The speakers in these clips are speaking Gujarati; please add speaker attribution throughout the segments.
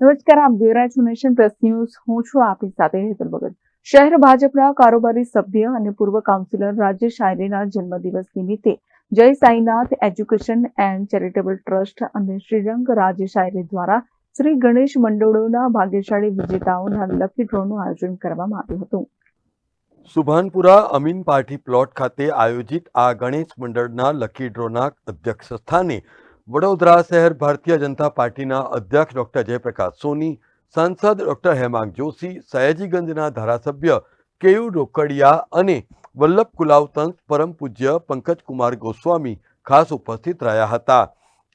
Speaker 1: નમસ્કાર, આપ જોઈ રહ્યા છો નેશન પ્લસ ન્યૂઝ. હું છું આપની સાથે હેતલ ભગત. શહેર ભાજપના કારોબારી સભ્ય અને પૂર્વ કાઉન્સિલર રાજેશ આયરેના જન્મદિવસ નિમિત્તે Jai Sainath education and charitable trust અને શ્રીરંગ રાજેશ આયરે દ્વારા શ્રી ગણેશ મંડળોના ભાગ્યશાળી વિજેતાઓના લકી ડ્રોનું આયોજન કરવામાં આવ્યું હતું.
Speaker 2: સુભાનપુરા અમીન પાર્ટી પ્લોટ ખાતે આયોજિત આ ગણેશ મંડળના લકી ડ્રોના અધ્યક્ષ સ્થાને વડોદરા શહેર ભારતીય જનતા પાર્ટીના અધ્યક્ષ ડોક્ટર જયપ્રકાશ સોની, સાંસદ ડોક્ટર હેમાંગ જોશી, સયાજીગંજના ધારાસભ્ય કેયુ રોકડિયા અને વલ્લભ કુલાવતંસ પરમ પૂજ્ય પંકજકુમાર ગોસ્વામી ખાસ ઉપસ્થિત રહ્યા હતા.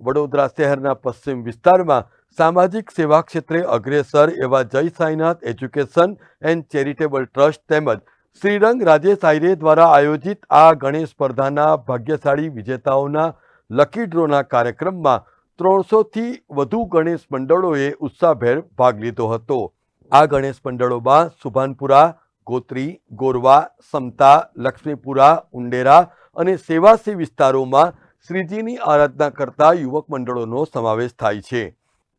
Speaker 2: વડોદરા શહેરના પશ્ચિમ વિસ્તારમાં સામાજિક સેવા ક્ષેત્રે અગ્રેસર એવા Jai Sainath education and charitable trust તેમજ શ્રીરંગ રાજેશ આયરે દ્વારા આયોજિત આ ગણેશ સ્પર્ધાના ભાગ્યશાળી વિજેતાઓના લકી ડ્રોના કાર્યક્રમમાં ત્રણસોથી વધુ ગણેશ મંડળોએ ઉત્સાહભેર ભાગ લીધો હતો. આ ગણેશ મંડળોમાં સુભાનપુરા, ગોત્રી, ગોરવા, સમતા, લક્ષ્મીપુરા, ઉંડેરા અને સેવાસી વિસ્તારોમાં શ્રીજીની આરાધના કરતા યુવક મંડળોનો સમાવેશ થાય છે.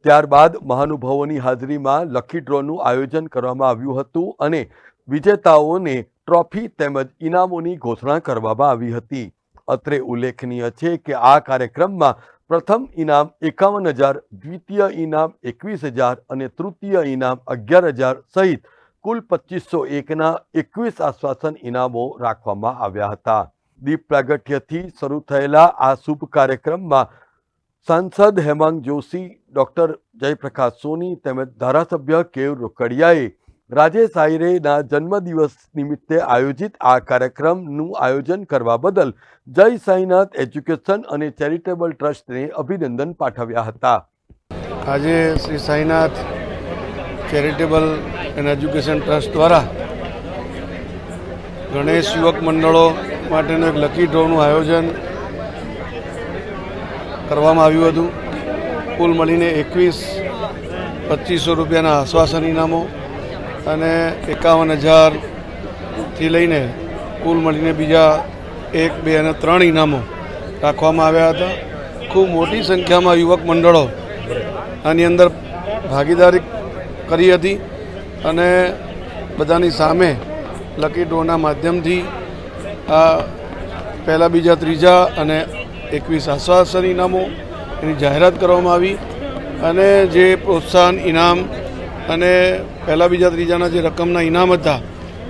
Speaker 2: ત્યારબાદ મહાનુભાવોની હાજરીમાં લકી ડ્રોનું આયોજન કરવામાં આવ્યું હતું અને વિજેતાઓને ટ્રોફી તેમજ ઇનામોની ઘોષણા કરવામાં આવી હતી. અત્રે ઉલ્લેખનીય છે કે આ કાર્યક્રમમાં પ્રથમ ઇનામ એકાવન હજાર, દ્વિતીય ઇનામ એકવીસ હજાર અને તૃતીય ઇનામ અગિયાર હજાર સહિત કુલ પચીસો એકના એકવીસ આશ્વાસન ઇનામો રાખવામાં આવ્યા હતા. દીપ પ્રાગટ્યથી શરૂ થયેલા આ શુભ કાર્યક્રમમાં સાંસદ હેમાંગ જોશી, ડૉક્ટર જયપ્રકાશ સોની તેમજ ધારાસભ્ય કેવ રોકડિયાએ રાજેશ સાયરેના જન્મદિવસ નિમિત્તે આયોજિત આ કાર્યક્રમનું આયોજન કરવા બદલ જય સાઈનાથ એજ્યુકેશન અને ચેરિટેબલ ટ્રસ્ટને અભિનંદન પાઠવ્યા હતા.
Speaker 3: આજે Shri Sainath charitable and education trust દ્વારા ગણેશ યુવક મંડળો માટેનું એક લકી ડ્રોનું આયોજન કરવામાં આવ્યું હતું. કુલ મળીને એકવીસ પચીસો રૂપિયાના આશ્વાસન ઇનામો અને એકાવન હજારથી લઈને કુલ મળીને બીજા એક, બે અને ત્રણ ઇનામો રાખવામાં આવ્યા હતા. ખૂબ મોટી સંખ્યામાં યુવક મંડળો આની અંદર ભાગીદારી કરી હતી અને બધાની સામે લકી ડ્રોના માધ્યમથી આ પહેલાં, બીજા, ત્રીજા અને એકવીસ આશ્વાસન ઇનામો એની જાહેરાત કરવામાં આવી અને જે પ્રોત્સાહન ઇનામ અને પહેલાં બીજા ત્રીજાના જે રકમના ઇનામ હતા,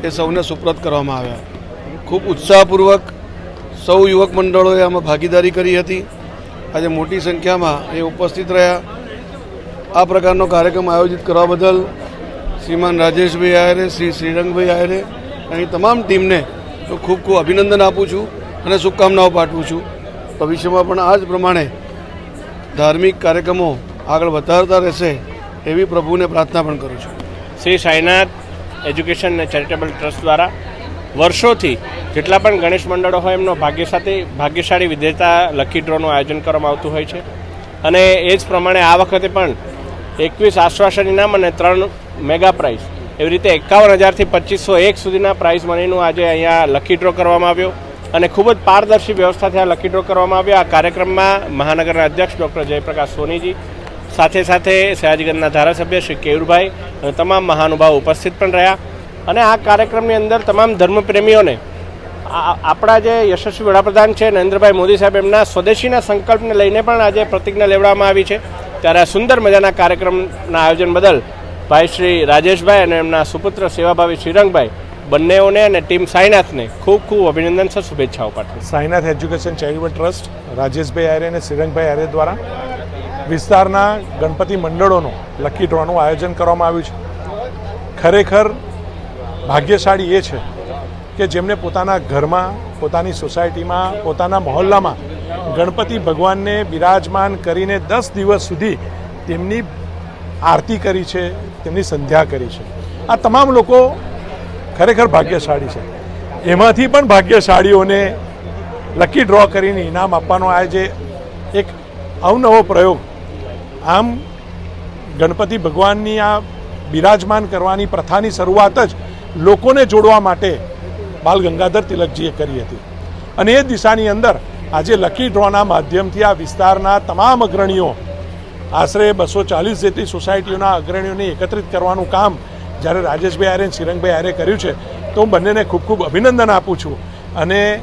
Speaker 3: એ સૌને સુપ્રત કરવામાં આવ્યા. ખૂબ ઉત્સાહપૂર્વક સૌ યુવક મંડળોએ આમાં ભાગીદારી કરી હતી. આજે મોટી સંખ્યામાં એ ઉપસ્થિત રહ્યા. આ પ્રકારનો કાર્યક્રમ આયોજિત કરવા બદલ શ્રીમાન રાજેશભાઈ આયરે શ્રી શ્રીરંગભાઈ આયરે અહીં તમામ ટીમને હું ખૂબ ખૂબ અભિનંદન આપું છું અને શુભકામનાઓ પાઠવું છું. ભવિષ્યમાં પણ આ જ પ્રમાણે ધાર્મિક કાર્યક્રમો આગળ વધારતા રહેશે. એવી પ્રભુને પ્રાર્થના પણ કરું છું.
Speaker 4: શ્રી સાઈનાથ એજ્યુકેશન અને ચેરિટેબલ ટ્રસ્ટ દ્વારા વર્ષોથી જેટલા પણ ગણેશ મંડળો હોય એમનો ભાગ્ય સાથે ભાગ્યશાળી વિધેતા લકી ડ્રોનું આયોજન કરવામાં આવતું હોય છે. અને એ જ પ્રમાણે આ વખતે પણ એકવીસ આશ્વાસન ઇનામ અને ત્રણ મેગા પ્રાઇઝ. એવી રીતે એકાવન હજારથી પચીસો એક સુધીના પ્રાઇઝ મનીનું આજે અહીંયા લકી ડ્રો કરવામાં આવ્યો. અને ખૂબ જ પારદર્શી વ્યવસ્થાથી આ લકી ડ્રો કરવામાં આવ્યો. આ કાર્યક્રમમાં મહાનગરના અધ્યક્ષ ડૉક્ટર જયપ્રકાશ સોનીજી સાથે સાથે સયાજગંજના ધારાસભ્ય શ્રી કેયુરભાઈ તમામ મહાનુભાવ ઉપસ્થિત પણ રહ્યા. અને આ કાર્યક્રમની અંદર તમામ ધર્મપ્રેમીઓને આપણા જે યશસ્વી વડાપ્રધાન છે, નરેન્દ્રભાઈ મોદી સાહેબ, એમના સ્વદેશીના સંકલ્પને લઈને પણ આજે પ્રતિજ્ઞા લેવડાવવામાં આવી છે. ત્યારે આ સુંદર મજાના કાર્યક્રમના આયોજન બદલ ભાઈ શ્રી રાજેશભાઈ અને એમના સુપુત્ર સેવાભાવી શ્રીરંગભાઈ બંનેઓને અને ટીમ સાઈનાથને ખૂબ ખૂબ અભિનંદન સર, શુભેચ્છાઓ પાઠવું
Speaker 5: Sainath education charitable trust, Rajeshbhai Arya અને શ્રીરંગભાઈ આર્ય દ્વારા વિસ્તારના ગણપતિ મંડળોનું લકી ડ્રોનું આયોજન કરવામાં આવ્યું છે. ખરેખર ભાગ્યશાળી એ છે કે જેમને પોતાના ઘરમાં, પોતાની સોસાયટીમાં, પોતાના મહોલ્લામાં ગણપતિ ભગવાનને બિરાજમાન કરીને દસ દિવસ સુધી તેમની આરતી કરી છે, તેમની સંધ્યા કરી છે. આ તમામ લોકો ખરેખર ભાગ્યશાળી છે. એમાંથી પણ ભાગ્યશાળીઓને લકી ડ્રો કરીને ઇનામ આપવાનો આજે એક અવનવો પ્રયોગ આમ ગણપતિ ભગવાનની આ બિરાજમાન કરવાની પ્રથાની શરૂઆત જ લોકોને જોડવા માટે બાલ ગંગાધર તિલકજીએ કરી હતી. અને એ દિશાની અંદર આજે લકી ડ્રોના માધ્યમથી આ વિસ્તારના તમામ અગ્રણીઓ, આશરે બસો ચાલીસ જેટલી સોસાયટીઓના અગ્રણીઓને એકત્રિત કરવાનું કામ જ્યારે રાજેશભાઈ આર્ય અને આર્ય કર્યું છે, તો હું બંનેને ખૂબ ખૂબ અભિનંદન આપું છું. અને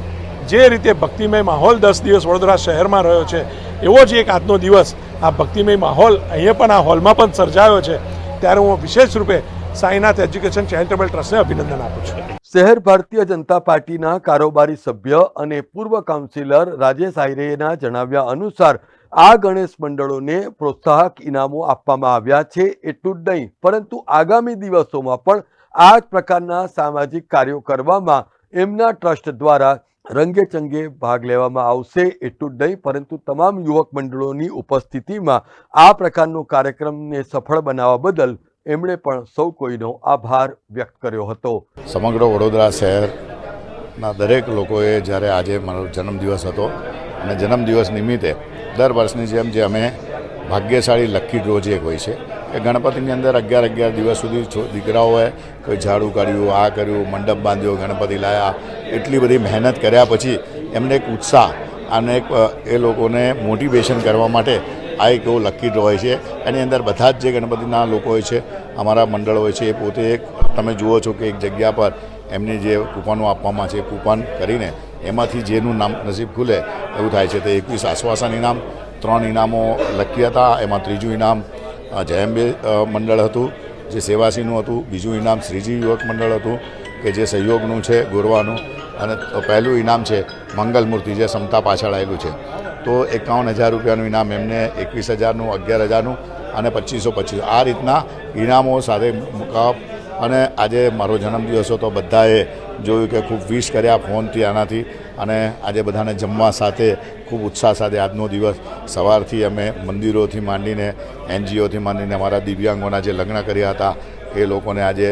Speaker 5: જે રીતે ભક્તિમય માહોલ દસ દિવસ વડોદરા શહેરમાં રહ્યો છે, એવો જ એક આજનો દિવસ આ ભક્તિમય માહોલ અહીંયા પણ આ હોલમાં પણ સર્જાયો છે. ત્યારે હું વિશેષ રૂપે સાઈનાથ એજ્યુકેશન ચેરિટેબલ ટ્રસ્ટને અભિનંદન આપું છું.
Speaker 2: શહેર ભારતીય જનતા પાર્ટીના કારોબારી સભ્ય અને પૂર્વ કાઉન્સિલર રાજેશ આયરેના જણાવ્યા અનુસાર આ ગણેશ મંડળોને પ્રોત્સાહક ઇનામો આપવામાં આવ્યા છે એટલું જ નહીં, પરંતુ આગામી દિવસોમાં પણ આ જ પ્રકારના સામાજિક કાર્યો કરવામાં એમના ટ્રસ્ટ દ્વારા રંગે ચંગે ભાગ લેવામાં આવશે એટલું જ નહીં, પરંતુ તમામ યુવક મંડળોની ઉપસ્થિતિમાં આ પ્રકારનો કાર્યક્રમને સફળ બનાવવા બદલ એમણે પણ સૌ કોઈનો આભાર વ્યક્ત કર્યો હતો.
Speaker 6: સમગ્ર વડોદરા શહેરના દરેક લોકોએ જ્યારે આજે મારો જન્મદિવસ હતો અને જન્મદિવસ નિમિત્તે દર વર્ષની જેમ જે અમે ભાગ્યશાળી લક્કી ડ્રો જે હોય છે કે ગણપતિની અંદર અગિયાર અગિયાર દિવસ સુધી દીકરાઓએ કોઈ ઝાડુ કાઢ્યું, આ કર્યું, મંડપ બાંધ્યો, ગણપતિ લાયા, એટલી બધી મહેનત કર્યા પછી એમને એક ઉત્સાહ અને એક એ લોકોને મોટિવેશન કરવા માટે આ એક એવો લકી ડ્રો હોય છે. એની અંદર બધા જ જે ગણપતિના લોકો હોય છે, અમારા મંડળ હોય છે, એ પોતે એક, તમે જુઓ છો કે એક જગ્યા પર એમની જે કૂપનો આપવામાં છે, કૂપન કરીને એમાંથી જેનું નામ નસીબ ખુલે, એવું થાય છે. તો એકવીસ આશ્વાસન ઇનામ, ત્રણ ઇનામો લકી હતા, એમાં ત્રીજું ઇનામ જયંબે મંડળ હતું, જે સેવાસીનું હતું, બીજું ઇનામ શ્રીજી યુવક મંડળ હતું, કે જે સહયોગનું છે, ગોરવાનું, અને પહેલું ઇનામ છે મંગલ મૂર્તિ જે સમતા પાછળ આવેલું છે. તો એકાવન હજાર રૂપિયાનું ઇનામ એમને, એકવીસ હજારનું, અગિયાર હજારનું, અને પચીસો પચીસ. આ રીતના ઇનામો સાથે મુકાવ, અને આજે મારો જન્મદિવસ હતો, બધાએ જોયું કે ખૂબ વિશ કર્યા ફોનથી આનાથી. અને આજે બધાને જમવા સાથે ખૂબ ઉત્સાહ સાથે આજનો દિવસ. સવારથી અમે મંદિરોથી માંડીને, એનજીઓથી માંડીને અમારા દિવ્યાંગોના જે લગ્ન કર્યા હતા, એ લોકોને આજે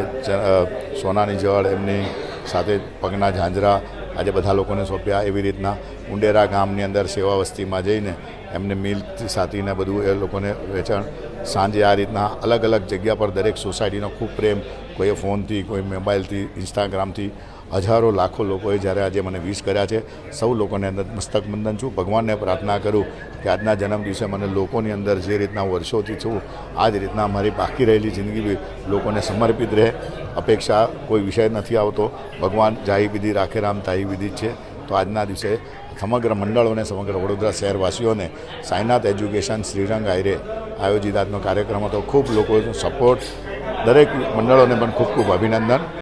Speaker 6: સોનાની જળ, એમની સાથે પગના ઝાંઝરા આજે બધા લોકોને સોંપ્યા. એવી રીતના ઉંડેરા ગામની અંદર સેવા વસ્તીમાં જઈને એમને મિલ્ક સાથીને બધું એ લોકોને વેચાણ. સાંજે આ રીતના અલગ અલગ જગ્યા પર દરેક સોસાયટીનો ખૂબ પ્રેમ. કોઈએ ફોનથી, કોઈ મોબાઈલથી, ઇન્સ્ટાગ્રામથી હજારો લાખો લોકોએ જ્યારે આજે મને વિશ કર્યા છે, સૌ લોકોને અંદર મસ્તક બંધન છું. ભગવાનને પ્રાર્થના કરું કે આજના જન્મ દિવસે મને લોકોની અંદર જે રીતના વર્ષોથી છું, આ જ રીતના મારી બાકી રહેલી જિંદગી બી લોકોને સમર્પિત રહે. અપેક્ષા કોઈ વિષય નથી આવતો. ભગવાન જાહી વિધિ રાખે રામ તાહી વિધિ છે. તો આજના દિવસે સમગ્ર મંડળોને, સમગ્ર વડોદરા શહેરવાસીઓને સાઈનાથ એજ્યુકેશન શ્રીરંગ આયરે આયોજિત આજનો કાર્યક્રમ હતો. ખૂબ લોકોનો સપોર્ટ દરેક મંડળોને પણ ખૂબ ખૂબ અભિનંદન.